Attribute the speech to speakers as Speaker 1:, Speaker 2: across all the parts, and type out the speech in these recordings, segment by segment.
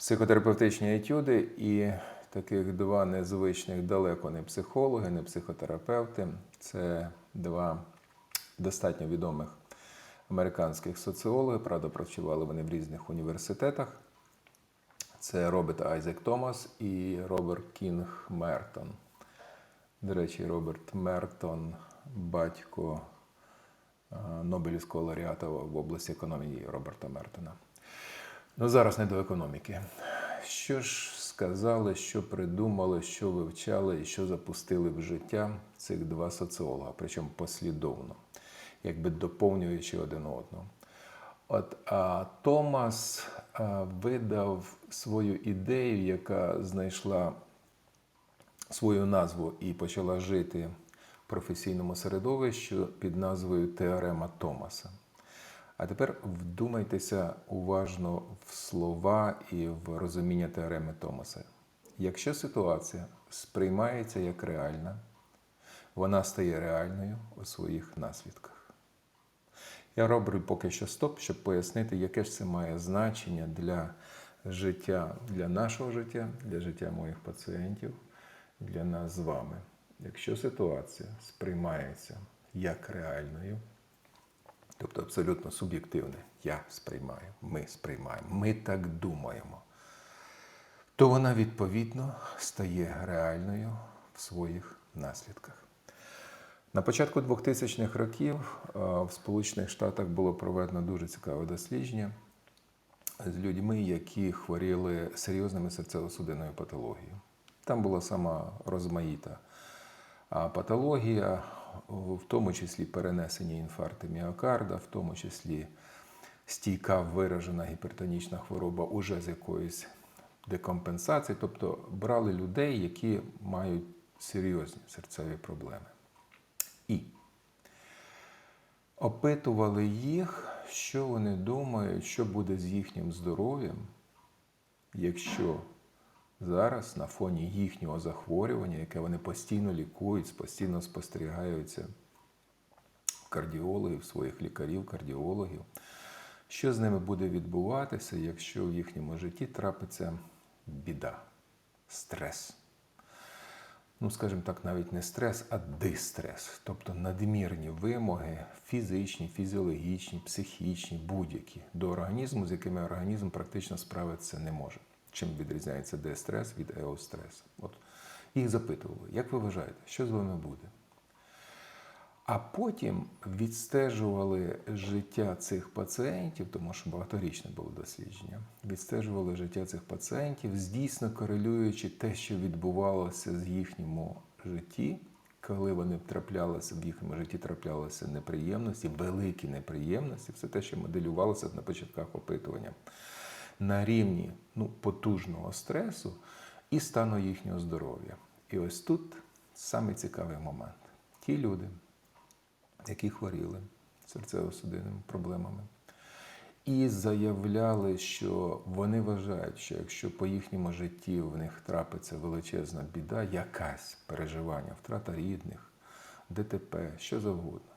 Speaker 1: психотерапевтичні етюди і таких два незвичних далеко не психологи, не психотерапевти. Це два достатньо відомих американських соціологи. Правда, працювали вони в різних університетах. Це Роберт Айзек Томас і Роберт Кінг Мертон. До речі, Роберт Мертон, батько е, Нобелівського лауреата в області економії Роберта Мертона. Ну, зараз не до економіки. Що ж сказали, що придумали, що вивчали і що запустили в життя цих два соціолога, причому послідовно, якби доповнюючи один одного. От а Томас а, видав свою ідею, яка знайшла свою назву і почала жити в професійному середовищі під назвою Теорема Томаса. А тепер вдумайтеся уважно в слова і в розуміння теореми Томаса. Якщо ситуація сприймається як реальна, вона стає реальною у своїх наслідках. Я роблю поки що стоп, щоб пояснити, яке ж це має значення для життя, для нашого життя, для життя моїх пацієнтів, для нас з вами. Якщо ситуація сприймається як реальною, тобто абсолютно суб'єктивне, я сприймаю, ми сприймаємо, ми так думаємо, то вона відповідно стає реальною в своїх наслідках. На початку 2000-х років е, в Сполучених Штатах було проведено дуже цікаве дослідження з людьми, які хворіли серйозними серцево-судинною патологією. Там була сама розмаїта патологія, в тому числі перенесення інфаркту міокарда, в тому числі стійка виражена гіпертонічна хвороба уже з якоюсь декомпенсацією. Тобто брали людей, які мають серйозні серцеві проблеми. І опитували їх, що вони думають, що буде з їхнім здоров'ям, якщо зараз на фоні їхнього захворювання, яке вони постійно лікують, постійно спостерігаються кардіологів, своїх лікарів, кардіологів, що з ними буде відбуватися, якщо в їхньому житті трапиться біда, стрес ну скажімо так, навіть не стрес, а дистрес, тобто надмірні вимоги фізичні, фізіологічні, психічні, будь-які до організму, з якими організм практично справитися не може. Чим відрізняється дистрес від еостресу? От їх запитували, як ви вважаєте, що з вами буде? А потім відстежували життя цих пацієнтів, тому що багаторічне було дослідження. Відстежували життя цих пацієнтів, здійсно корелюючи те, що відбувалося з їхньому житті, коли вони траплялися в їхньому житті, траплялися неприємності, великі неприємності, все те, що моделювалося на початках опитування, на рівні ну, потужного стресу і стану їхнього здоров'я. І ось тут саме цікавий момент. Ті люди які хворіли серцево-судинними проблемами. І заявляли, що вони вважають, що якщо по їхньому житті в них трапиться величезна біда, якась переживання, втрата рідних, ДТП, що завгодно.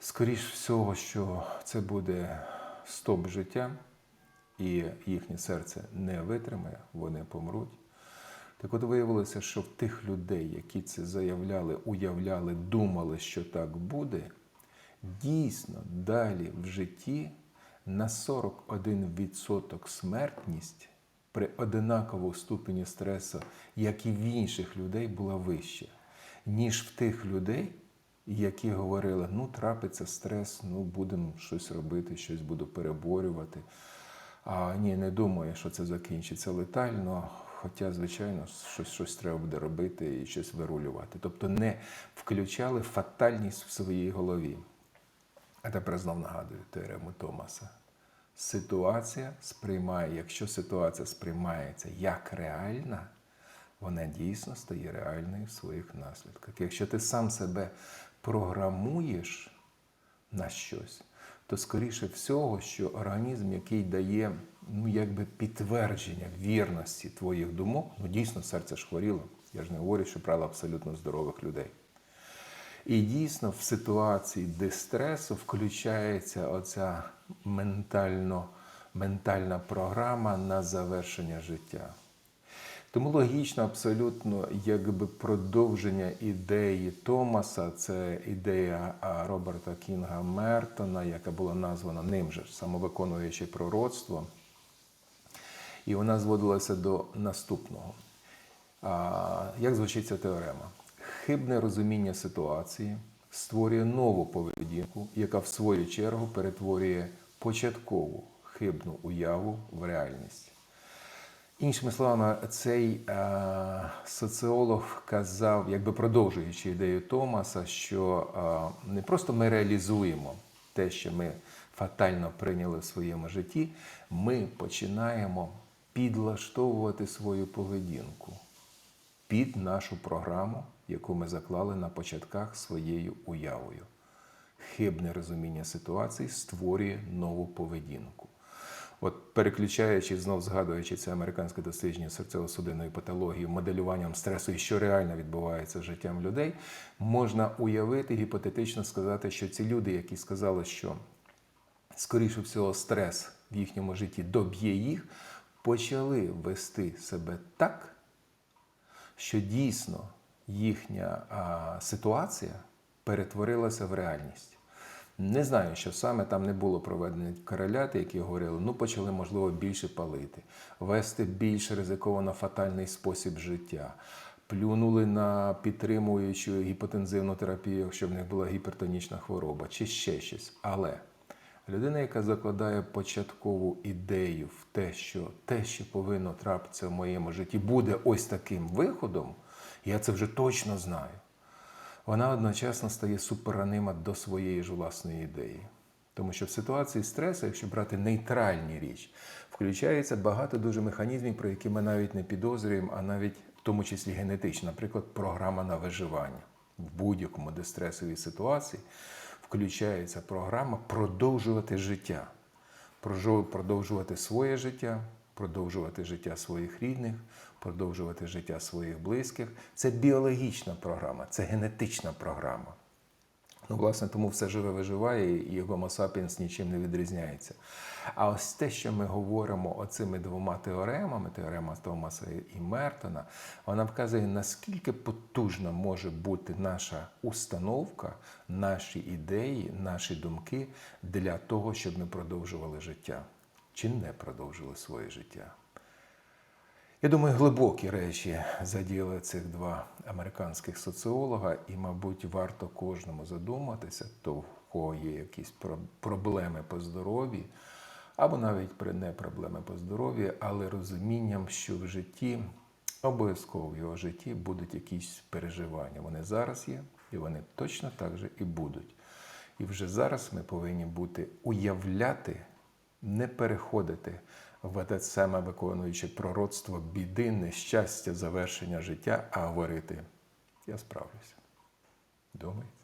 Speaker 1: Скоріш всього, що це буде стоп життя, і їхнє серце не витримає, вони помруть. Так от виявилося, що в тих людей, які це заявляли, уявляли, думали, що так буде, дійсно далі в житті на 41% смертність при одинаковому ступені стресу, як і в інших людей, була вища, ніж в тих людей, які говорили, ну, трапиться стрес, ну, будемо щось робити, щось буду переборювати. А ні, не думаю, що це закінчиться летально. Хоча, звичайно, щось, щось треба буде робити і щось вирулювати. Тобто не включали фатальність в своїй голові. А тепер знов нагадую теорему Томаса. Ситуація сприймає, якщо ситуація сприймається як реальна, вона дійсно стає реальною в своїх наслідках. Якщо ти сам себе програмуєш на щось, то скоріше всього, що організм, який дає ну, якби підтвердження вірності твоїх думок, ну дійсно серце ж хворіло. Я ж не говорю, що правило абсолютно здорових людей. І дійсно в ситуації дистресу включається оця ментально ментальна програма на завершення життя. Тому логічно, абсолютно, якби продовження ідеї Томаса, це ідея Роберта Кінга Мертона, яка була названа ним же самовиконуюче пророцтво. І вона зводилася до наступного. А, як звучить ця теорема? Хибне розуміння ситуації створює нову поведінку, яка в свою чергу перетворює початкову хибну уяву в реальність. Іншими словами, цей е, соціолог казав, якби продовжуючи ідею Томаса, що е, не просто ми реалізуємо те, що ми фатально прийняли в своєму житті, ми починаємо підлаштовувати свою поведінку під нашу програму, яку ми заклали на початках своєю уявою. Хибне розуміння ситуації створює нову поведінку. От переключаючи, знов згадуючи це американське дослідження серцево-судинної патології, моделюванням стресу і що реально відбувається з життям людей, можна уявити гіпотетично сказати, що ці люди, які сказали, що скоріше всього стрес в їхньому житті доб'є їх, почали вести себе так, що дійсно їхня а, ситуація перетворилася в реальність. Не знаю, що саме там не було проведені кореляти, які говорили, ну почали, можливо, більше палити, вести більш ризиковано фатальний спосіб життя, плюнули на підтримуючу гіпотензивну терапію, якщо в них була гіпертонічна хвороба, чи ще щось. Але людина, яка закладає початкову ідею в те, що те, що повинно трапитися в моєму житті, буде ось таким виходом, я це вже точно знаю вона одночасно стає суперанима до своєї ж власної ідеї. Тому що в ситуації стресу, якщо брати нейтральні річ, включається багато дуже механізмів, про які ми навіть не підозрюємо, а навіть в тому числі генетично, наприклад, програма на виживання. В будь-якому дистресовій ситуації включається програма продовжувати життя, продовжувати своє життя, продовжувати життя своїх рідних, продовжувати життя своїх близьких. Це біологічна програма, це генетична програма. Ну, власне, тому все живе виживає, і Homo sapiens нічим не відрізняється. А ось те, що ми говоримо оцими двома теоремами, теорема Томаса і Мертона, вона вказує, наскільки потужна може бути наша установка, наші ідеї, наші думки для того, щоб ми продовжували життя чи не продовжили своє життя. Я думаю, глибокі речі задіяли цих два американських соціолога, і, мабуть, варто кожному задуматися, то в кого є якісь проблеми по здоров'ю, або навіть не проблеми по здоров'ю, але розумінням, що в житті, обов'язково в його житті будуть якісь переживання. Вони зараз є, і вони точно так же і будуть. І вже зараз ми повинні бути уявляти, не переходити в те саме виконуючи пророцтво біди, нещастя, завершення життя, а говорити: я справлюся. Думаєте?